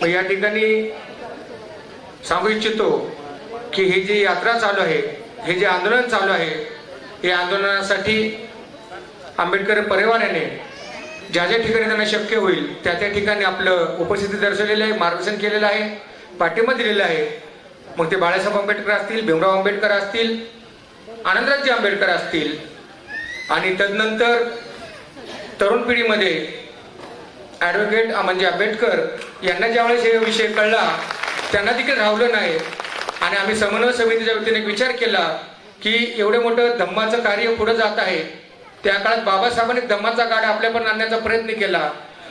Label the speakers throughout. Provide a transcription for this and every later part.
Speaker 1: मग या ठिकाणी सांगू इच्छितो की ही जी यात्रा चालू आहे हे जे आंदोलन चालू आहे हे आंदोलनासाठी आंबेडकर परिवाराने ज्या ज्या ठिकाणी त्यांना शक्य होईल त्या त्या ठिकाणी आपलं उपस्थिती दर्शवलेलं आहे मार्गदर्शन केलेलं आहे पाठिंबा दिलेला आहे. मग ते बाळासाहेब आंबेडकर असतील भीमराव आंबेडकर असतील आनंदराजी आंबेडकर असतील आणि तदनंतर तरुण पिढीमध्ये ॲडव्होकेट म्हणजे आंबेडकर यांना ज्यावेळेस हे विषय कळला त्यांना देखील राहवलं नाही. आणि आम्ही समन्वय समितीच्या वतीने एक विचार केला की एवढं मोठं धम्माचं कार्य पुढे जात आहे त्या काळात बाबासाहेबांनी धम्माचा गाडा आपल्यापर्यंत आणण्याचा प्रयत्न केला.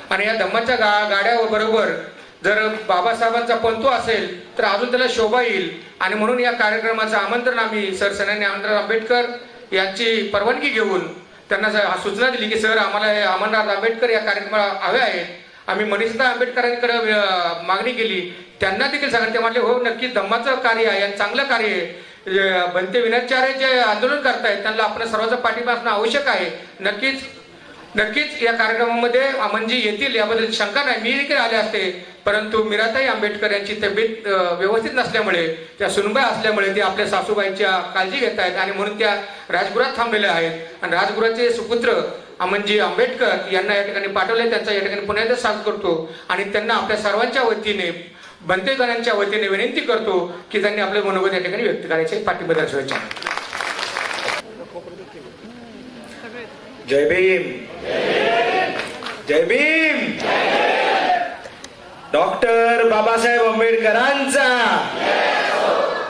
Speaker 1: आणि या धम्माच्या गा गाड्याबरोबर जर बाबासाहेबांचा पंतू असेल तर अजून त्याला शोभा येईल. आणि म्हणून या कार्यक्रमाचं आमंत्रण आम्ही सरसेनानी आमदार आंबेडकर यांची परवानगी घेऊन त्यांना सूचना दिली की सर आम्हाला अमरनाथ आंबेडकर या कार्यक्रमाला हवे आहेत. आम्ही मनीषदा आंबेडकरांकडे मागणी केली. त्यांना देखील सांगितलं ते म्हटले हो नक्की धम्माचं कार्य आहे आणि चांगलं कार्य आहे. भंते बनते विनाचार्य जे आंदोलन करतायत त्यांना आपण सर्वांचा पाठिंबा असणं आवश्यक आहे. नक्कीच नक्कीच या कार्यक्रमामध्ये म्हणजे येतील याबद्दल शंका नाही. मी देखील आले असते. परंतु मीराताई आंबेडकर यांची तब्येत व्यवस्थित नसल्यामुळे त्या सुनबाई असल्यामुळे ते आपल्या सासूबाईंच्या काळजी घेत आहेत आणि म्हणून त्या राजगुरात थांबलेल्या आहेत. आणि राजगुराचे सुपुत्र अमनजी आंबेडकर यांना या ठिकाणी पाठवले. त्यांचा या ठिकाणी पुन्हा एकदा स्वागत करतो आणि त्यांना आपल्या सर्वांच्या वतीने बनतेदारांच्या वतीने विनंती करतो की त्यांनी आपले मनोगत या ठिकाणी व्यक्त करायचे. पाठिंबा दर्शवायचे
Speaker 2: जय भीम। जय भीम। डॉक्टर बाबासाहेब आंबेडकरांचा।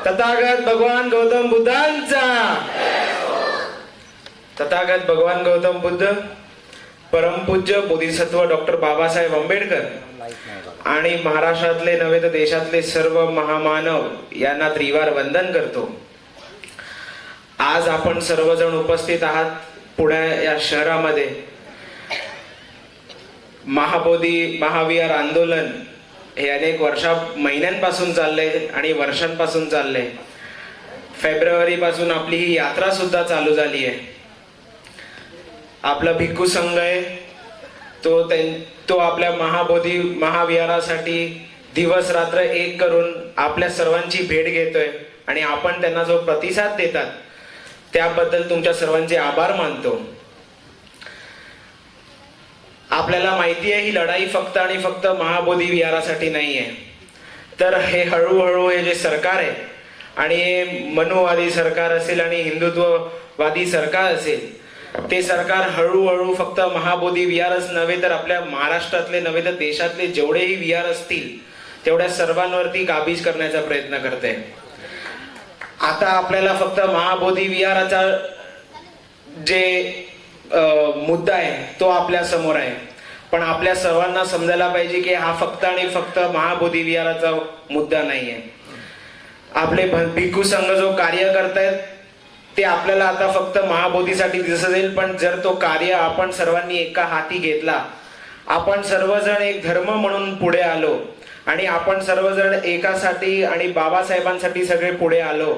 Speaker 2: तथागत भगवान गौतम बुद्धांचा। तथागत भगवान गौतम बुद्ध परमपूज्य बोधिसत्व डॉक्टर बाबासाहेब आंबेडकर आणि महाराष्ट्रातले नव्हे तर देशातले सर्व महामानव यांना त्रिवार वंदन करतो. आज आपण सर्वजण उपस्थित आहात. पुणे या शहरामध्ये महाबोधी महाविहार आंदोलन हे अनेक वर्षा महिन्यांपासून चाललंय आणि वर्षांपासून चाललंय. फेब्रुवारी पासून आपली ही यात्रा सुद्धा चालू झाली आहे. आपला भिक्खू संघ आहे. तो त्यां- तो आपल्या महाबोधी महाविहारासाठी दिवस रात्र एक करून आपल्या सर्वांची भेट घेतोय आणि आपण त्यांना जो प्रतिसाद देतात त्याबद्दल तुमच्या सर्वांचे आभार मानतो. आपल्याला माहिती आहे ही लढाई फक्त आणि फक्त महाबोधी विहारासाठी नाही आहे तर हे हळूहळू हे जे सरकार आहे आणि हे सरकार असेल आणि हिंदुत्ववादी सरकार असेल ते सरकार हळूहळू फक्त महाबोधी विहारच नव्हे तर आपल्या महाराष्ट्रातले नव्हे तर देशातले जेवढेही विहार असतील तेवढ्या सर्वांवरती काबीज करण्याचा प्रयत्न करते आता आपल्याला फक्त महाबोधी विहाराचा जे मुद्दा आहे तो आपल्यासमोर आहे. पण आपल्या सर्वांना समजायला पाहिजे की हा फक्त आणि फक्त महाबोधी विहाराचा मुद्दा नाही आहे आपले भ- भिक्खू संघ जो कार्य करतायत ते आपल्याला आता फक्त महाबोधीसाठी दिसत येईल पण जर तो कार्य आपण सर्वांनी एका हाती घेतला आपण सर्वजण एक धर्म म्हणून पुढे आलो आणि आपण सर्वजण एकासाठी आणि बाबासाहेबांसाठी सगळे पुढे आलो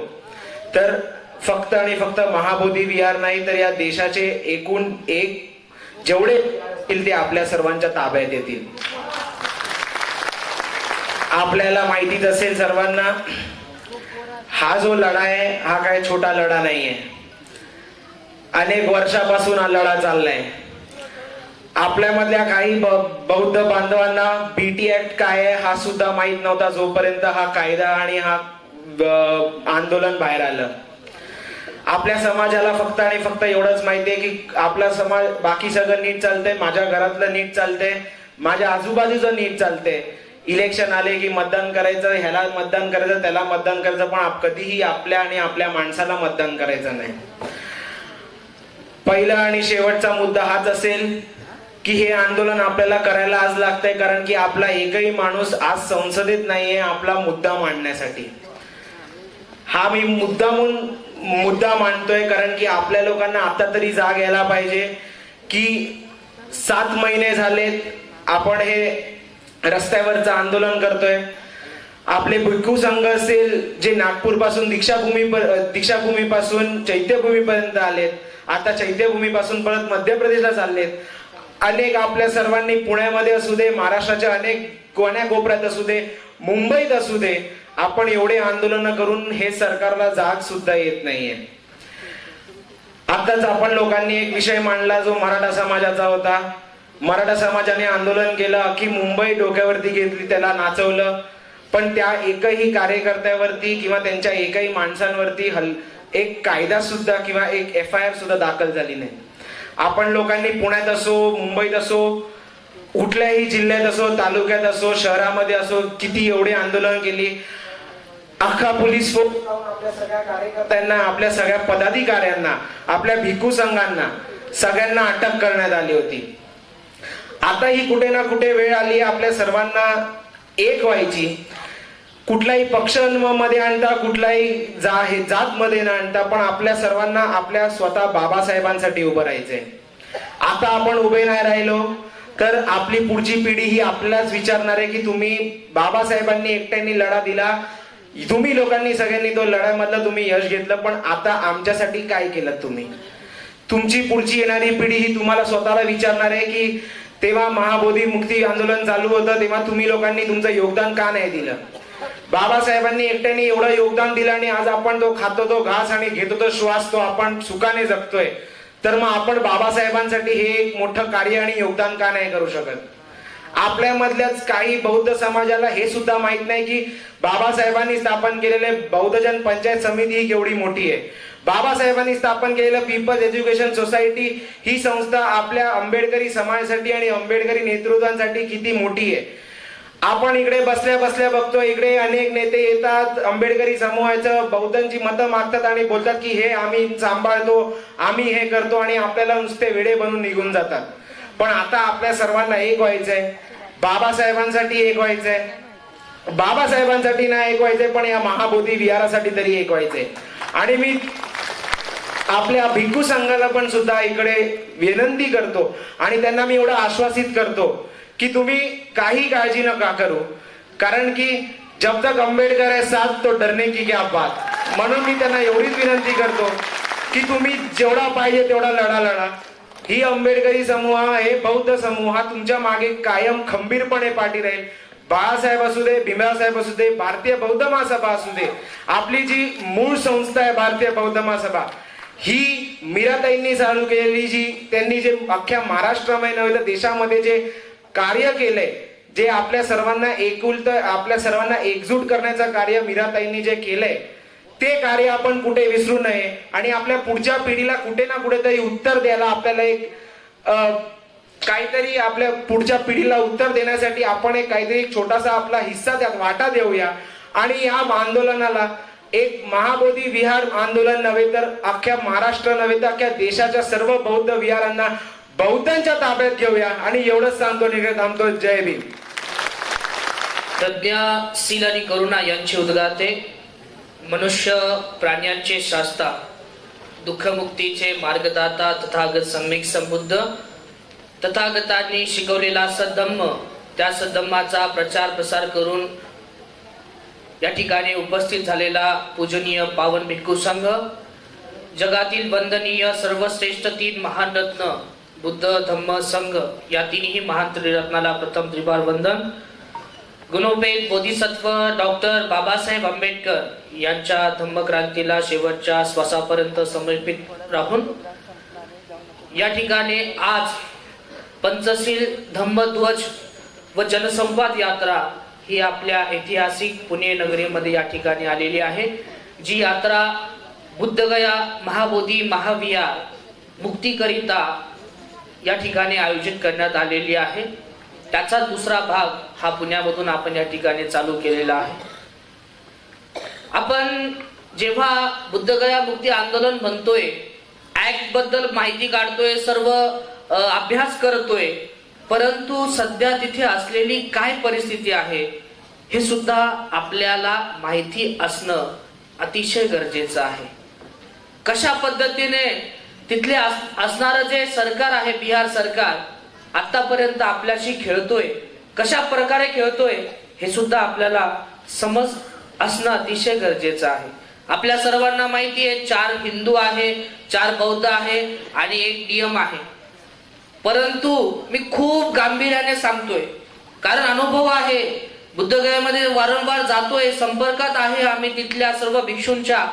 Speaker 2: तर फक्त आणि फक्त महाबोधी विहार नाही तर या देशाचे एकूण एक जेवढे असतील ते आपल्या सर्वांच्या ताब्यात येतील. आपल्याला माहितीच असेल सर्वांना हा जो लढा आहे हा काय छोटा लढा नाहीये. अनेक वर्षापासून हा लढा चाललाय. आपल्यामधल्या काही बौद्ध बांधवांना बीटी ऍक्ट काय आहे हा सुद्धा माहीत नव्हता जोपर्यंत हा कायदा आणि हा आंदोलन बाहेर आलं. आपल्या समाजाला फक्त आणि फक्त एवढंच माहितीये की आपला समाज बाकी सगळं नीट चालतंय माझ्या घरातलं नीट चालतंय माझ्या आजूबाजूचं नीट चालतंय. इलेक्शन आले की मतदान करायचं ह्याला मतदान करायचं त्याला मतदान करायचं पण आप- कधीही आपल्या आणि आपल्या माणसाला मतदान करायचं नाही. पहिला आणि शेवटचा मुद्दा हाच असेल की हे आंदोलन आपल्याला करायला आज लागतंय कारण की आपला एकही माणूस आज संसदेत नाहीये आपला मुद्दा मांडण्यासाठी. हा मी मुद्दा म्हणून मुद्दा मांडतोय कारण की आपल्या लोकांना आता तरी जाग यायला पाहिजे की सात महिने झालेत आपण हे रस्त्यावरचं आंदोलन करतोय. आपले भिक्खू संघ असेल जे नागपूरपासून दीक्षाभूमी दीक्षाभूमी पासून चैत्यभूमी पर्यंत आलेत आता चैत्यभूमी पासून परत मध्य प्रदेशला चाललेत अनेक आपल्या सर्वांनी पुण्यामध्ये असू दे महाराष्ट्राच्या अनेक कोण्या कोपऱ्यात असू दे मुंबईत असू दे आपण एवढे आंदोलन करून हे सरकारला जाग सुद्धा येत नाहीये. आताच आपण लोकांनी एक विषय मांडला जो मराठा समाजाचा होता. मराठा समाजाने आंदोलन केलं अख्खी मुंबई डोक्यावरती घेतली त्याला नाचवलं. पण त्या एकही कार्यकर्त्यावरती किंवा त्यांच्या एकही माणसांवरती हल एक कायदा सुद्धा किंवा एक एफ आय आर सुद्धा दाखल झाली नाही. आपण लोकांनी पुण्यात असो मुंबईत असो कुठल्याही जिल्ह्यात असो तालुक्यात असो शहरामध्ये असो किती एवढे आंदोलन केली. अख्खा पोलीस फोर्स जाऊन आपल्या सगळ्या कार्यकर्त्यांना आपल्या सगळ्या पदाधिकाऱ्यांना आपल्या भिकू संघांना सगळ्यांना अटक करण्यात आली होती. आता ही कुठे ना कुठे वेळ आली आपल्या सर्वांना एक व्हायची. कुठलाही पक्षमध्ये आणता कुठलाही जा हे जात मध्ये न आणता पण आपल्या सर्वांना आपल्या स्वतः बाबासाहेबांसाठी उभं राहायचंय. आता आपण उभे नाही राहिलो तर आपली पुढची पिढी ही आपल्यालाच विचारणार आहे की तुम्ही बाबासाहेबांनी एकट्याने लढा दिला. तुम्ही लोकांनी सगळ्यांनी तो लढ्यामधलं तुम्ही यश घेतलं पण आता आमच्यासाठी काय केलं तुम्ही? तुमची पुढची येणारी पिढी ही तुम्हाला स्वतःला विचारणार आहे की तेव्हा महाबोधी मुक्ती आंदोलन चालू होतं तेव्हा तुम्ही लोकांनी तुमचं योगदान का नाही दिलं? बाबासाहेबांनी एकट्याने एवढं योगदान दिलं आणि आज आपण तो खातो तो घास आणि घेतो तो श्वास तो आपण सुखाने जगतोय. तर मग आपण बाबासाहेबांसाठी हे एक मोठं कार्य आणि योगदान का नाही करू शकत? आपल्यामधल्याच काही बौद्ध समाजाला हे सुद्धा माहीत नाही की बाबासाहेबांनी स्थापन केलेले बौद्धजन पंचायत समिती ही केवढी मोठी आहे. बाबासाहेबांनी स्थापन केलेलं पीपल्स एज्युकेशन सोसायटी ही संस्था आपल्या आंबेडकरी समाजासाठी आणि आंबेडकरी नेतृत्वांसाठी किती मोठी आहे. आपण इकडे बसल्या बसल्या बघतो इकडे अनेक नेते येतात. आंबेडकरी समूहाचं बौद्धांची मतं मागतात आणि बोलतात की हे आम्ही सांभाळतो आम्ही हे करतो आणि आपल्याला नुसते वेडे बनून निघून जातात. पण आता आपल्या सर्वांना एक व्हायचंय. बाबासाहेबांसाठी एक व्हायचंय. बाबासाहेबांसाठी नाही एक व्हायचंय पण या महाबोधी विहारासाठी तरी एक व्हायचंय. आणि मी आपल्या भिक्खू संघाला पण सुद्धा इकडे विनंती करतो आणि त्यांना मी एवढं आश्वासित करतो की तुम्ही काही काळजी नका करू. कारण की जब तक आंबेडकर आहे साथ तो डरने की क्या बात. म्हणून मी त्यांना एवढीच विनंती करतो की तुम्ही जेवढा पाहिजे तेवढा लढा लढा. ही आंबेडकरी समूह हे बौद्ध समूह. हा तुमच्या मागे कायम खंबीरपणे पाठी राहील. बाळासाहेब असू दे भीमरासाहेब असू दे भारतीय बौद्ध महासभा असू दे. आपली जी मूळ संस्था आहे भारतीय बौद्ध महासभा ही मीराताईंनी चालू केलेली जी त्यांनी जे अख्ख्या महाराष्ट्रामध्ये नव्हे तर देशामध्ये जे कार्य केलंय जे आपल्या सर्वांना एकुलत आपल्या सर्वांना एकजूट करण्याचं कार्य मीराताईंनी जे केलंय ते कार्य आपण कुठे विसरू नये. आणि आपल्या पुढच्या पिढीला कुठे ना कुठेतरी उत्तर द्यायला आपल्याला एक काहीतरी आपल्या पुढच्या पिढीला उत्तर देण्यासाठी आपण एक काहीतरी एक छोटासा आपला हिस्सा त्यात वाटा देऊया. आणि या आंदोलनाला एक महाबोधी विहार आंदोलन नव्हे तर अख्ख्या महाराष्ट्र नव्हे तर अख्ख्या देशाच्या सर्व बौद्ध विहारांना बौद्धांच्या ताब्यात घेऊया आणि एवढंच सांगतो निघत थांबतो. जय भीम.
Speaker 3: प्रज्ञाशील आणि करुणा यांचे उद्गाते मनुष्य प्राण्यांचे शास्ता दुःखमुक्तीचे मार्गदाता तथागत सम्यक संबुद्ध तथागतांनी शिकवलेला सद्धम्म त्या सद्धम्माचा प्रचार प्रसार करून या ठिकाणी उपस्थित झालेला पूजनीय पावन भिक्खू संघ जगातील वंदनीय सर्वश्रेष्ठ तीन महान रत्न बुद्ध धम्म संघ या तिन्ही महान त्रिरत्नाला प्रथम त्रिवार वंदन. गुणोपेत बोधिसत्व डॉक्टर बाबासाहेब आंबेडकर यांच्या धम्मक्रांतीला शेवटच्या श्वासापर्यंत समर्पित राहून या ठिकाणी आज पंचशील धम्मध्वज व जनसंवाद यात्रा ही आपल्या ऐतिहासिक पुणे नगरीमध्ये या ठिकाणी आलेली आहे जी यात्रा बुद्धगया महाबोधी महाविहार मुक्तीकरिता या ठिकाणी आयोजित करण्यात आलेली आहे. त्याचा दुसरा भाग हा पुण्यामधून आपण या ठिकाणी चालू केलेला आहे. आपण जेव्हा बुद्धगया मुक्ती आंदोलन म्हणतोय ऍक्टबद्दल माहिती काढतोय सर्व अभ्यास करतोय परंतु सध्या तिथे असलेली काय परिस्थिती आहे हे सुद्धा आपल्याला माहिती असणं अतिशय गरजेचं आहे. कशा पद्धतीने तिथले अस- असणारं जे सरकार आहे बिहार सरकार आतापर्यंत आपल्याशी खेळतोय कशा प्रकारे खेळतोय हे सुद्धा आपल्याला समज असणं अतिशय गरजेचं आहे. आपल्या सर्वांना माहिती आहे चार हिंदू आहे चार बौद्ध आहे आणि एक नियम आहे. परंतु मी खूप गांभीर्याने सांगतोय कारण अनुभव आहे बुद्धगयामध्ये वारंवार जातोय संपर्कात आहे आम्ही तिथल्या सर्व भिक्षूंच्या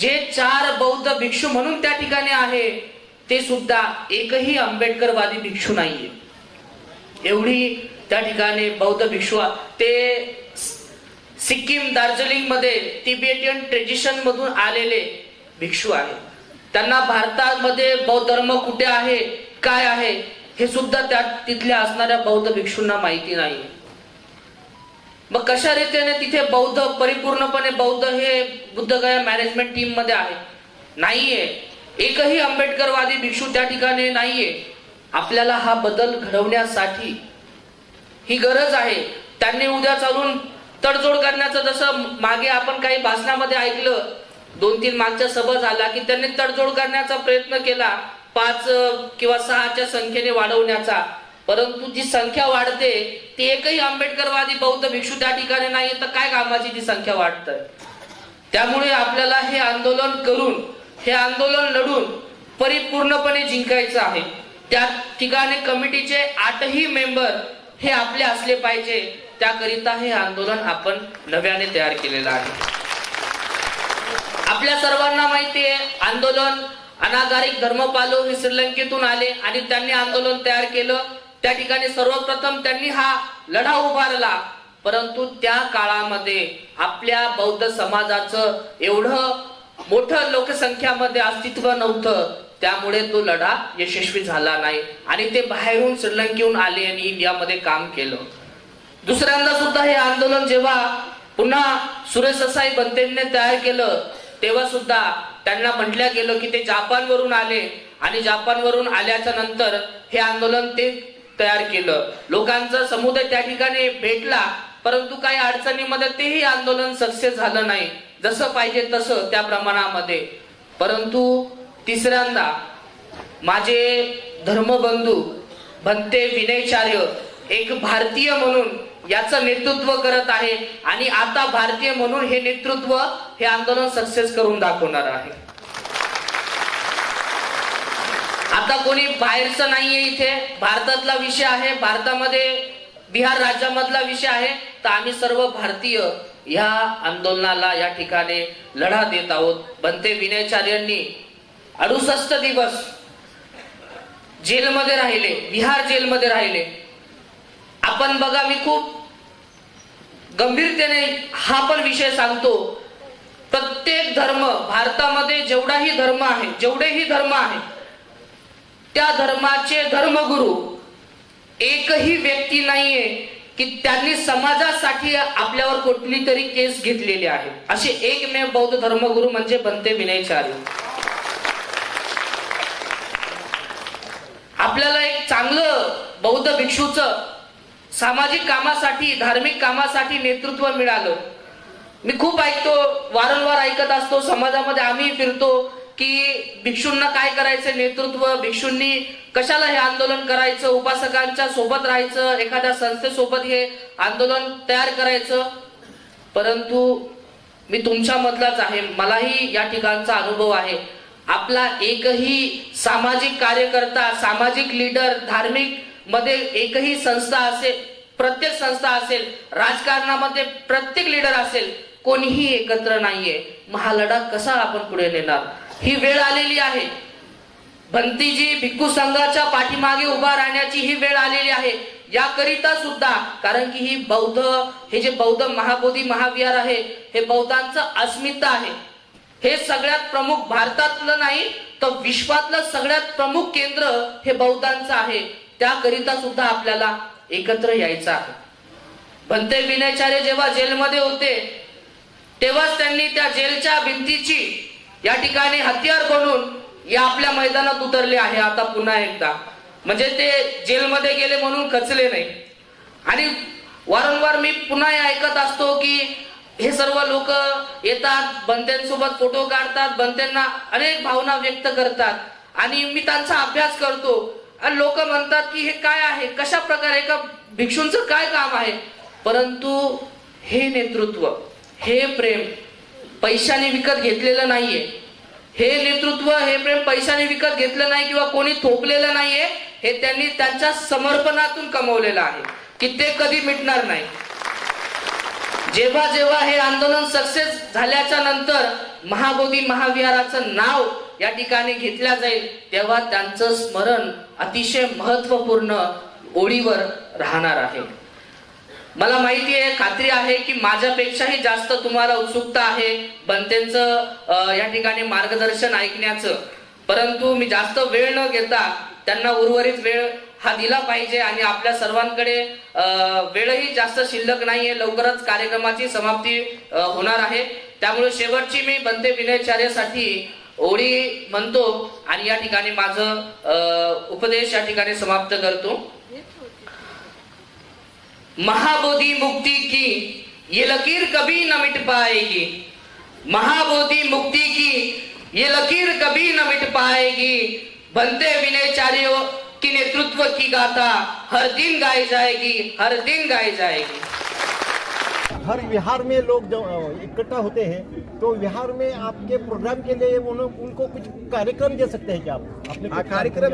Speaker 3: जे चार बौद्ध भिक्षू म्हणून त्या ठिकाणी आहे ते सुद्धा एकही आंबेडकरवादी भिक्षू नाहीये. एवढी त्या ठिकाणी बौद्ध भिक्षू ते सिक्कीम दार्जिलिंगमध्ये तिबेटियन ट्रेडिशन मधून आलेले भिक्षू आहेत. त्यांना भारतामध्ये बौद्ध धर्म कुठे आहे काय आहे हे सुद्धा त्या तिथल्या असणाऱ्या बौद्ध भिक्षूंना माहिती नाही मग कशा रीतीने तिथे बौद्ध परिपूर्णपणे बौद्ध हे बुद्धगया मॅनेजमेंट टीममध्ये आहे? नाहीये. एकही आंबेडकरवादी भिक्षू त्या ठिकाणी नाहीये. आपल्याला हा बदल घडवण्यासाठी ही गरज आहे. त्यांनी उद्या चालून तडजोड करण्याचं जसं मागे आपण काही भाषणामध्ये ऐकलं दोन तीन मागच्या सभा झाला की त्यांनी तडजोड करण्याचा प्रयत्न केला पाच किंवा सहाच्या संख्येने वाढवण्याचा. परंतु जी संख्या वाढते ती एकही आंबेडकरवादी बौद्ध भिक्षू त्या ठिकाणी नाही तर काय कामाची ती संख्या वाढत त्यामुळे आपल्याला हे आंदोलन करून हे आंदोलन लढून परिपूर्णपणे जिंकायचं आहे. त्या ठिकाणी कमिटीचे आठही मेंबर हे आपले असले पाहिजे त्याकरिता हे आंदोलन आपण नव्याने तयार केलेलं आहे. आपल्या सर्वांना माहिती आहे आंदोलन अनागारिक धर्मपालो हे श्रीलंकेतून आले आणि त्यांनी आंदोलन तयार केलं. त्या ठिकाणी सर्वप्रथम त्यांनी हा लढा उभारला. परंतु त्या काळामध्ये आपल्या बौद्ध समाजाचं एवढं मोठं लोकसंख्यामध्ये अस्तित्व नव्हतं. त्यामुळे तो लढा यशस्वी झाला नाही. आणि ते बाहेरून श्रीलंकेहून आले आणि इंडियामध्ये काम केलं. दुसऱ्यांदा सुद्धा हे आंदोलन जेव्हा पुन्हा सुरेश ससाई बनतेने तयार केलं तेव्हा सुद्धा त्यांना म्हटलं गेलं की ते जापानवरून आले. आणि जपानवरून आल्याच्यानंतर हे आंदोलन ते तयार केलं. लोकांचा समुदाय त्या ठिकाणी भेटला परंतु काही अडचणीमध्ये तेही आंदोलन सक्सेस झालं नाही. जसं पाहिजे तसं त्या प्रमाणामध्ये. परंतु तिसऱ्यांदा माझे धर्मबंधू भंते विनयचार्य एक भारतीय म्हणून याचं नेतृत्व करत आहे आणि आता भारतीय म्हणून हे नेतृत्व हे आंदोलन सक्सेस करून दाखवणार आहे. आता कोणी बाहेरचं नाहीये इथे. भारतातला विषय आहे. भारतामध्ये बिहार राज्यामधला विषय आहे. तर आम्ही सर्व भारतीय या आंदोलनाला या ठिकाणी लढा देत आहोत. बनते विनयचार्यांनी. अडुसष्ट दिवस जेलमध्ये राहिले. बिहार जेलमध्ये राहिले. आपण बघा मी खूप गंभीरतेने हा पण विषय सांगतो. प्रत्येक धर्म भारतामध्ये जेवढाही धर्म आहे जेवढेही धर्म आहे त्या धर्माचे धर्मगुरु. एकही व्यक्ती नाहीये की त्यांनी समाजासाठी आपल्यावर कुठली तरी केस घेतलेली आहे. असे एकमेव बौद्ध धर्मगुरु म्हणजे बनते विनयचार्य. आपल्याला एक चांगलं बौद्ध भिक्षूच सामाजिक कामासाठी धार्मिक कामासाठी नेतृत्व मिळालं. मी खूप ऐकतो वारंवार ऐकत असतो समाजामध्ये आम्ही फिरतो की भिक्षूंना काय करायचं नेतृत्व? भिक्षूंनी कशाला हे आंदोलन करायचं? उपासकांच्या सोबत राहायचं? एखाद्या संस्थेसोबत हे आंदोलन तयार करायचं? परंतु मी तुमच्या मधलाच आहे. मलाही या ठिकाणचा अनुभव आहे. आपला एकही सामाजिक कार्यकर्ता सामाजिक लीडर धार्मिकमध्ये एकही संस्था असेल प्रत्येक संस्था असेल राजकारणामध्ये प्रत्येक लीडर असेल कोणीही एकत्र नाहीये. मग हा लढा कसा आपण पुढे नेणार? ही वेळ आलेली आहे. भंतीजी भिक्खू संघाच्या पाठीमागे उभा राहण्याची ही वेळ आलेली आहे. याकरिता सुद्धा कारण की ही बौद्ध हे जे बौद्ध महाबोधी महाविहार आहे हे बौद्धांचं अस्मिता आहे. हे सगळ्यात प्रमुख भारतातलं नाही तर विश्वातलं सगळ्यात प्रमुख केंद्र हे बौद्धांचं आहे. त्याकरिता सुद्धा आपल्याला एकत्र यायचं आहे. भंते विनयचार्य जेव्हा जेलमध्ये होते तेव्हाच त्यांनी त्या जेलच्या भिंतीची या ठिकाणी हत्यार करून या आपल्या मैदानात उतरले आहे आता पुन्हा एकदा. म्हणजे ते जेलमध्ये गेले म्हणून खचले नाही. आणि वारंवार मी पुन्हा हे ऐकत असतो की हे सर्व लोक येतात बंद्यांसोबत फोटो काढतात बंद्यांना अनेक भावना व्यक्त करतात. आणि मी त्यांचा अभ्यास करतो. आणि लोक म्हणतात की हे काय आहे? कशा प्रकारे एका भिक्षूंचं काय काम आहे? परंतु हे नेतृत्व हे प्रेम पैशाने विकत घेतलेलं नाहीये. हे नेतृत्व हे प्रेम पैशाने विकत घेतलं नाही किंवा कोणी थोपलेलं नाहीये हे त्यांनी त्यांच्या समर्पणातून कमवलेलं आहे की ते कधी मिटणार नाही. जेव्हा जेव्हा हे आंदोलन सक्सेस झाल्याच्यानंतर महाबोधी महाविहाराचं नाव या ठिकाणी घेतल्या जाईल तेव्हा त्यांचं स्मरण अतिशय महत्त्वपूर्ण ओळीवर राहणार आहे. मला माहिती आहे खात्री आहे की माझ्यापेक्षाही जास्त तुम्हाला उत्सुकता आहे बनतेंचं या ठिकाणी मार्गदर्शन ऐकण्याचं. परंतु मी जास्त वेळ न घेता त्यांना उर्वरित वेळ हा दिला पाहिजे आणि आपल्या सर्वांकडे वेळही जास्त शिल्लक नाहीये. लवकरच कार्यक्रमाची समाप्ती होणार आहे. त्यामुळे शेवटची मी बनते विनयचार्यासाठी ओळी म्हणतो आणि या ठिकाणी माझं उपदेश या ठिकाणी समाप्त करतो. महाबोधि मुक्ति की ये लकीर कभी न मिट पाएगी। महाबोधि मुक्ति की ये लकीर कभी न मिट पाएगी। बनते विनयचार्यों की नेतृत्व की गाथा हर दिन गाई जाएगी हर दिन गाई जाएगी।
Speaker 4: हर विहार में लोग जो इकट्ठा होते हैं तो विहार में आपके प्रोग्राम के लिए उनको कुछ कार्यक्रम दे सकते हैं क्या आप? अपने
Speaker 5: कार्यक्रम